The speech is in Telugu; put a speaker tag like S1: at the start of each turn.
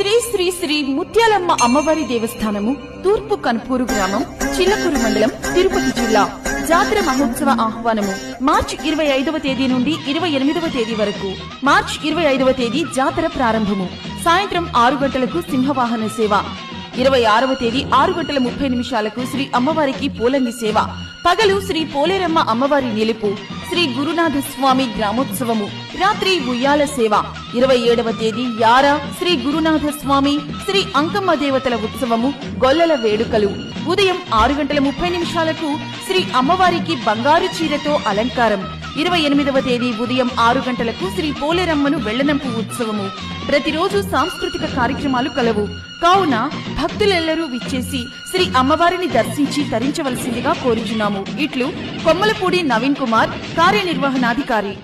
S1: శ్రీ శ్రీ శ్రీ ముత్యాలమ్మ అమ్మవారి దేవస్థానము తూర్పు కన్పూరు గ్రామం చిల్లకూరు మండలం తిరుపతి జిల్లా. జాతర మహోత్సవ ఆహ్వానము మార్చి ఇరవై ఐదవ తేదీ నుండి ఇరవై ఎనిమిదవ తేదీ వరకు. మార్చి ఇరవై ఐదవ తేదీ జాతర ప్రారంభము. సాయంత్రం ఆరు గంటలకు సింహవాహన సేవ. ఇరవై ఆరవ తేదీ ఆరు గంటల ముప్పై నిమిషాలకు శ్రీ అమ్మవారికి పోలంగి సేవ. పగలు శ్రీ పోలేరమ్మ అమ్మవారి నిలుపు. శ్రీ గురునాథ స్వామి గ్రామోత్సవము. రాత్రి ఉయ్యాల సేవ. ఇరవై ఏడవ తేదీ యార శ్రీ గురునాథ స్వామి శ్రీ అంకమ్మ దేవతల ఉత్సవము గొల్లల వేడుకలు. ఉదయం ఆరు గంటల ముప్పై నిమిషాలకు శ్రీ అమ్మవారికి బంగారు చీరతో అలంకారం. ఇరవై ఎనిమిదవ తేదీ ఉదయం ఆరు గంటలకు శ్రీ పోలేరమ్మను వెళ్ళనంపు ఉత్సవము. ప్రతిరోజు సాంస్కృతిక కార్యక్రమాలు కలవు. కావున భక్తులెల్లరూ విచ్చేసి శ్రీ అమ్మవారిని దర్శించి తరించవలసిందిగా కోరుచున్నాము. ఇట్లు కొమ్మలపూడి నవీన్ కుమార్ కార్యనిర్వహణాధికారి.